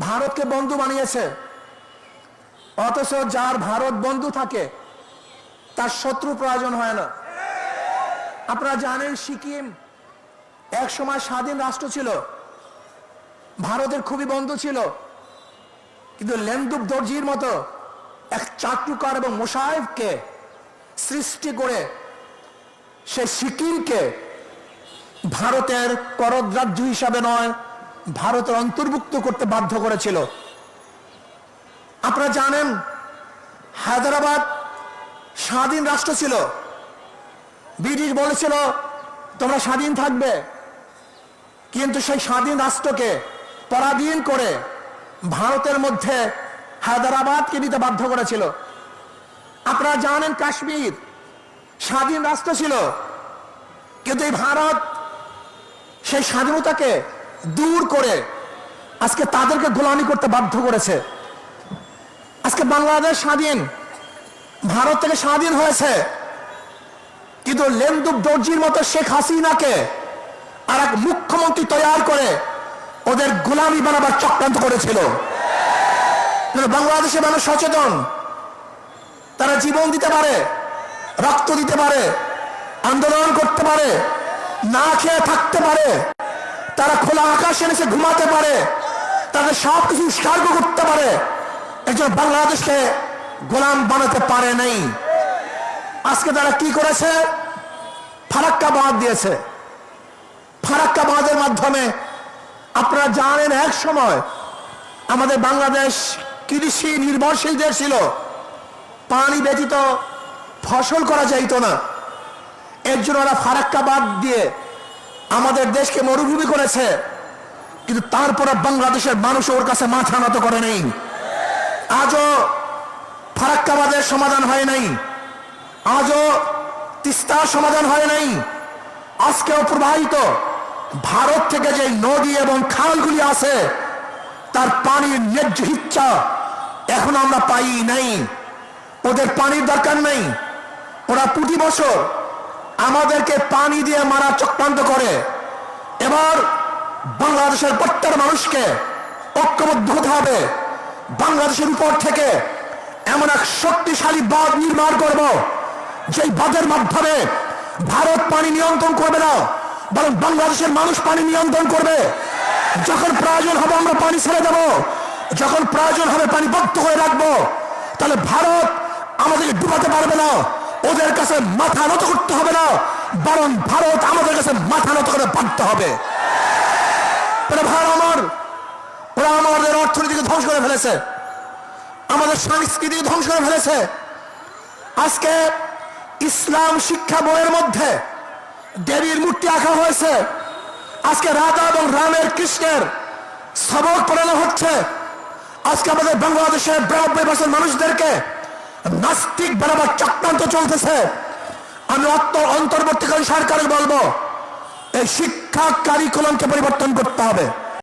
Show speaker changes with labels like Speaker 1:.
Speaker 1: ভারতকে বন্ধু বানিয়েছে। অথচ যার ভারত বন্ধু থাকে, তার শত্রু প্রয়োজন হয় না। আপনারা জানেন সিকিম এক সময় স্বাধীন রাষ্ট্র ছিল। ভারতের খুবই বন্ধু ছিল। কিন্তু লেন্দুব দর্জির মতো এক চাটুকার এবং মোশায়েবকে সৃষ্টি করে সে সিকিমকে ভারতের করদ রাজ্য হিসাবে নয় ভারতের অন্তর্ভুক্ত করতে বাধ্য করেছিল। আপনারা জানেন, হায়দ্রাবাদ স্বাধীন রাষ্ট্র ছিল। ব্রিটিশ বলেছিল, তোমরা স্বাধীন থাকবে। কিন্তু সেই স্বাধীন রাষ্ট্রকে পরাধীন করে ভারতের মধ্যে হায়দ্রাবাদকে নিতে বাধ্য করেছিল। আপনারা জানেন, কাশ্মীর স্বাধীন রাষ্ট্র ছিল, কিন্তু এই ভারত সেই স্বাধীনতাকে দূর করে আজকে তাদেরকে গোলামি করতে বাধ্য করেছে। আজকে বাংলাদেশ স্বাধীন, ভারত থেকে স্বাধীন হয়েছে। কিন্তু লেন্দুব দর্জির মতো শেখ হাসিনাকে আর এক মুখ্যমন্ত্রী তৈরি করে ওদের গোলামি বানাবার চক্রান্ত করেছিল। কিন্তু বাংলাদেশের মানুষ সচেতন, তারা জীবন দিতে পারে, রক্ত দিতে পারে, আন্দোলন করতে পারে, না খেয়ে থাকতে পারে। তারা খোলা আকাশে এসে ঘুমাতে পারে, তাদের সব কিছু উৎসর্গ করতে পারে। একজন বাংলাদেশকে গোলাম বানাতে পারে নাই। আজকে তারা কি করেছে? ফারাক্কা বাঁধ দিয়েছে। ফারাক্কা বাঁধের মাধ্যমে আপনারা জানেন, এক সময় আমাদের বাংলাদেশ কৃষি নির্ভরশীল দেশ ছিল। পানি ব্যতীত ফসল করা যাইত না। এর জন্য ওরা ফারাক্কা বাদ দিয়ে আমাদের দেশকে মরুভূমি করেছে। কিন্তু তারপরে বাংলাদেশের মানুষ ওর কাছে মাথা নত করে নেই। আজও ফারাক্কাবাদের সমাধান হয় নাই। আজও তিস্তার সমাধান হয় নাই। আজকেও প্রবাহিত ভারত থেকে যে নদী এবং খালগুলি আছে, তার পানির ন্যায্য ইচ্ছা এখন আমরা পাই নাই। ওদের পানির দরকার নেই। ওরা প্রতি বছর আমাদেরকে পানি দিয়ে মারা চক্রান্ত করে। এবার বাংলাদেশের প্রত্যেক মানুষকে ঐক্যবদ্ধ হতে হবে। বাংলাদেশের উপর থেকে এমন এক শক্তিশালী বাঁধ নির্মাণ করব, যেই বাঁধের মাধ্যমে ভারত পানি নিয়ন্ত্রণ করবে না, বরং বাংলাদেশের মানুষ পানি নিয়ন্ত্রণ করবে। যখন প্রয়োজন হবে আমরা পানি ছেড়ে দেব, যখন প্রয়োজন হবে পানি বদ্ধ হয়ে রাখব, তাহলে ভারত আমাদেরকে ডুবাতে পারবে না। ওদের কাছে মাথা নত করতে হবে না, বরং ভারত আমাদের কাছে মাথা নত করে বাঁধতে হবে। ভারত আমার, ওরা আমাদের অর্থনীতিকে ধ্বংস করে ফেলেছে, আমাদের সংস্কৃতিকে ধ্বংস করে ফেলেছে। আজকে ইসলাম শিক্ষা বইয়ের মধ্যে দেবীর মূর্তি আঁকা হয়েছে। আজকে রাধা এবং রামের কৃষ্ণের সবক পড়ানো হচ্ছে। আজকে আমাদের বাংলাদেশের বছর মানুষদেরকে নাস্তিক বানাবার চক্রান্ত চলতেছে। আমি অন্তর্বর্তীকালীন সরকারের বলব এই শিক্ষা কারিকুলামকে পরিবর্তন করতে হবে।